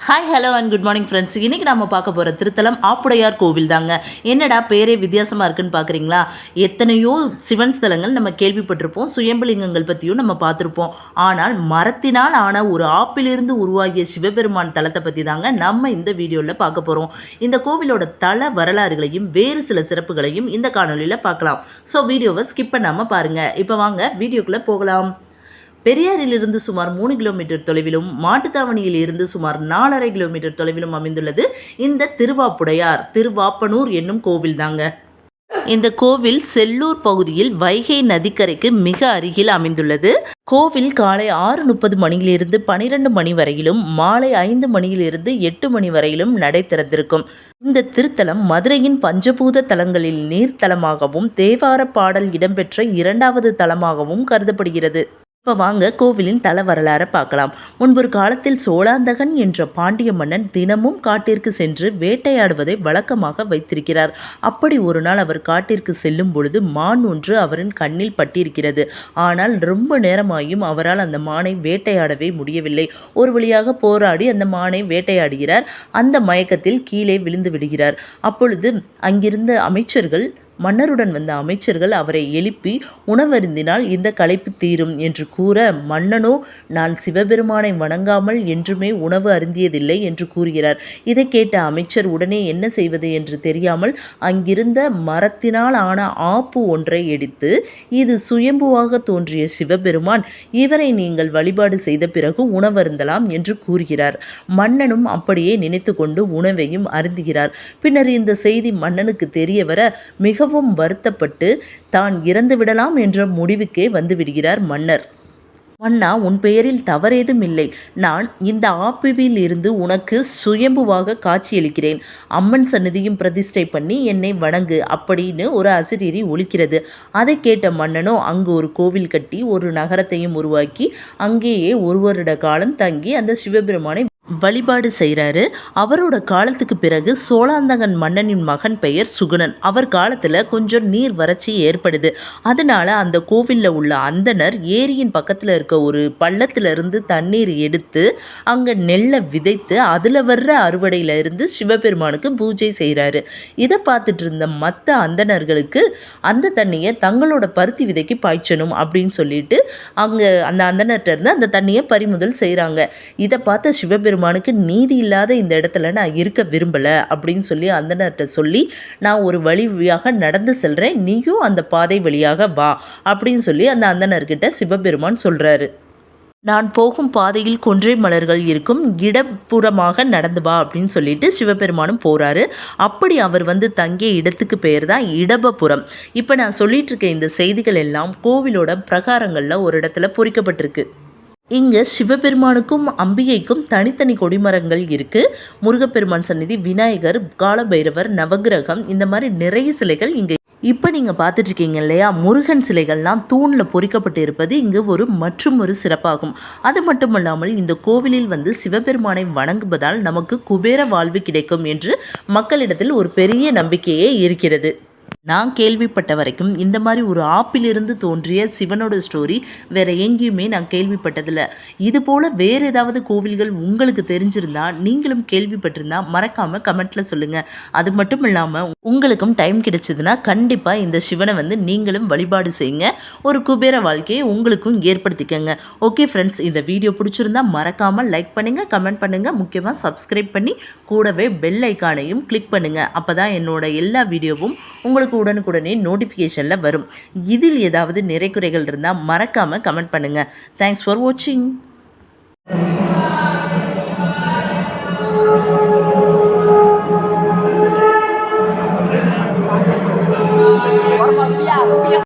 Hi hello and good morning friends இன்றைக்கி நம்ம பார்க்க போகிற திருத்தலம் ஆப்புடையார் கோவில் தாங்க என்னடா பேரே வித்தியாசமாக இருக்குன்னு பார்க்குறீங்களா எத்தனையோ சிவன் ஸ்தலங்கள் நம்ம கேள்விப்பட்டிருப்போம். சுயம்பலிங்கங்கள் பற்றியும் நம்ம பார்த்துருப்போம். ஆனால் மரத்தினால் ஆன ஒரு ஆப்பிலிருந்து உருவாகிய சிவபெருமான் தலத்தை பற்றி தாங்க நம்ம இந்த வீடியோவில் பார்க்க போகிறோம் இந்த கோவிலோட தல வரலாறுகளையும் வேறு சில சிறப்புகளையும் இந்த காணொலியில் பார்க்கலாம். ஸோ வீடியோவை ஸ்கிப் பண்ணாமல் பாருங்கள் இப்போ வாங்க வீடியோக்குள்ளே போகலாம். பெரியாரிலிருந்து சுமார் மூணு கிலோமீட்டர் தொலைவிலும் மாட்டுத்தாவணியில் இருந்து சுமார் நாலரை கிலோமீட்டர் தொலைவிலும் அமைந்துள்ளது இந்த திருவாப்புடையார் திருவாப்பனூர் என்னும் கோவில் தாங்க இந்த கோவில் செல்லூர் பகுதியில் வைகை நதிக்கரைக்கு மிக அருகில் அமைந்துள்ளது. கோவில் காலை ஆறு முப்பது மணியிலிருந்து பனிரெண்டு மணி வரையிலும் மாலை ஐந்து மணியிலிருந்து எட்டு மணி வரையிலும் நடை திறந்திருக்கும். இந்த திருத்தலம் மதுரையின் பஞ்சபூத தலங்களில் நீர்த்தலமாகவும் தேவார பாடல் இடம்பெற்ற இரண்டாவது தலமாகவும் கருதப்படுகிறது. இப்போ வாங்க கோவிலின் தல வரலாறை பார்க்கலாம். முன்பொரு காலத்தில் சோழாந்தகன் என்ற பாண்டிய மன்னன் தினமும் காட்டிற்கு சென்று வேட்டையாடுவதை வழக்கமாக வைத்திருக்கிறார். அப்படி ஒரு நாள் அவர் காட்டிற்கு செல்லும் பொழுது மான் ஒன்று அவரின் கண்ணில் பட்டிருக்கிறது. ஆனால் ரொம்ப நேரமாயும் அவரால் அந்த மானை வேட்டையாடவே முடியவில்லை. ஒரு வழியாக போராடி அந்த மானை வேட்டையாடுகிறார். அந்த மயக்கத்தில் கீழே விழுந்து விடுகிறார். அப்பொழுது அங்கிருந்த அமைச்சர்கள் மன்னருடன் வந்த அமைச்சர்கள் அவரை எழுப்பி உணவருந்தினால் இந்த களைப்பு தீரும் என்று கூற மன்னனோ நான் சிவபெருமானை வணங்காமல் என்றுமே உணவு அருந்தியதில்லை என்று கூறுகிறார். இதை கேட்ட அமைச்சர் உடனே என்ன செய்வது என்று தெரியாமல் அங்கிருந்த மரத்தினால் ஆன ஆப்பு ஒன்றை எடுத்து இது சுயம்புவாக தோன்றிய சிவபெருமான் இவரை நீங்கள் வழிபாடு செய்த பிறகு உணவருந்தலாம் என்று கூறுகிறார். மன்னனும் அப்படியே நினைத்து கொண்டு உணவையும் அருந்துகிறார். பின்னர் இந்த செய்தி மன்னனுக்கு தெரிய வர மிக மிகவும் வருத்தப்பட்டு தான் இறந்து விடலாம் என்ற முடிவுக்கே வந்து விடுகிறார் மன்னர். மன்னா உன் பெயரில் தவறேதும் இல்லை. நான் இந்த ஆப்பிவில் இருந்து உனக்கு சுயம்புவாக காட்சியளிக்கிறேன். அம்மன் சன்னதியும் பிரதிஷ்டை பண்ணி என்னை வணங்கு அப்படின்னு ஒரு அசிரீரி ஒலிக்கிறது. அதை கேட்ட மன்னனோ அங்கு ஒரு கோவில் கட்டி ஒரு நகரத்தையும் உருவாக்கி அங்கேயே ஒரு வருட காலம் தங்கி அந்த சிவபெருமானை வழிபாடு செய்கிறாரு அவரோட காலத்துக்கு பிறகு சோழாந்தகன் மன்னனின் மகன் பெயர் சுகுணன். அவர் காலத்தில் கொஞ்சம் நீர் வறட்சி ஏற்படுது. அதனால அந்த கோவிலில் உள்ள அந்தனர் ஏரியின் பக்கத்தில் இருக்க ஒரு பள்ளத்திலிருந்து தண்ணீர் எடுத்து அங்கே நெல்லை விதைத்து அதில் வர்ற அறுவடையிலிருந்து சிவபெருமானுக்கு பூஜை செய்கிறாரு இதை பார்த்துட்டு இருந்த மற்ற அந்தனர்களுக்கு அந்த தண்ணியை தங்களோட பருத்தி விதைக்கு பாய்ச்சணும் அப்படின்னு சொல்லிட்டு அங்கே அந்த அந்தனர்கிட்ட இருந்து அந்த தண்ணியை பறிமுதல் செய்கிறாங்க இதை பார்த்த சிவபெருமான் பெருமானுக்கு நீதி இல்லாத இந்த இடத்துல நான் இருக்க விரும்பலை அப்படின்னு சொல்லி அந்தனர்கிட்ட சொல்லி நான் ஒரு வழி வழியாக நடந்து செல்கிறேன் நீயும் அந்த பாதை வழியாக வா. அப்படின்னு சொல்லி அந்த அந்தனர்கிட்ட சிவபெருமான் சொல்கிறாரு நான் போகும் பாதையில் கொன்றை மலர்கள் இருக்கும். இடப்புறமாக நடந்து வா. அப்படின்னு சொல்லிட்டு சிவபெருமானும் போகிறாரு அப்படி அவர் வந்து தங்கிய இடத்துக்கு பேர் தான் இடபபுரம். இப்போ நான் சொல்லிட்டு இருக்க இந்த செய்திகள் எல்லாம் கோவிலோட பிரகாரங்களில் ஒரு இடத்துல பொறிக்கப்பட்டிருக்கு. இங்கே சிவபெருமானுக்கும் அம்பிகைக்கும் தனித்தனி கொடிமரங்கள் இருக்குது முருகப்பெருமான் சந்நிதி விநாயகர் காலபைரவர் நவகிரகம் இந்த மாதிரி நிறைய சிலைகள் இங்கே இப்போ நீங்கள் பார்த்துட்ருக்கீங்க இல்லையா? முருகன் சிலைகள்லாம் தூணில் பொறிக்கப்பட்டு இருப்பது இங்கு ஒரு மற்றும் ஒரு சிறப்பாகும். அது மட்டும் இல்லாமல் இந்த கோவிலில் வந்து சிவபெருமானை வணங்குவதால் நமக்கு குபேர வாழ்வு கிடைக்கும் என்று மக்களிடத்தில் ஒரு பெரிய நம்பிக்கையே இருக்கிறது. நான் கேள்விப்பட்ட வரைக்கும் இந்த மாதிரி ஒரு ஆப்பிலிருந்து தோன்றிய சிவனோட ஸ்டோரி வேற எங்கேயுமே நான் கேள்விப்பட்டதில்ல. இது போல் வேறு ஏதாவது கோவில்கள் உங்களுக்கு தெரிஞ்சிருந்தா நீங்களும் கேள்விப்பட்டிருந்தா மறக்காமல் கமெண்ட்டில் சொல்லுங்கள் அது மட்டும் இல்லாமல் உங்களுக்கும் டைம் கிடைச்சதுன்னா கண்டிப்பாக இந்த சிவனை வந்து நீங்களும் வழிபாடு செய்யுங்க. ஒரு குபேர வாழ்க்கையை உங்களுக்கும் ஏற்படுத்திக்கங்க. ஓகே ஃப்ரெண்ட்ஸ் இந்த வீடியோ பிடிச்சிருந்தா மறக்காமல் லைக் பண்ணுங்கள் கமெண்ட் பண்ணுங்கள் முக்கியமாக சப்ஸ்கிரைப் பண்ணி கூடவே பெல் ஐக்கானையும் கிளிக் பண்ணுங்கள் அப்போ தான் என்னோட எல்லா வீடியோவும் உங்களுக்கு உங்களுக்கு உடனுக்குடனே நோட்டிஃபிகேஷனில் வரும். இதில் ஏதாவது நிறைக்குறைகள் இருந்தால் மறக்காமல் கமெண்ட் பண்ணுங்கள் தேங்க்ஸ் ஃபார் வாட்சிங்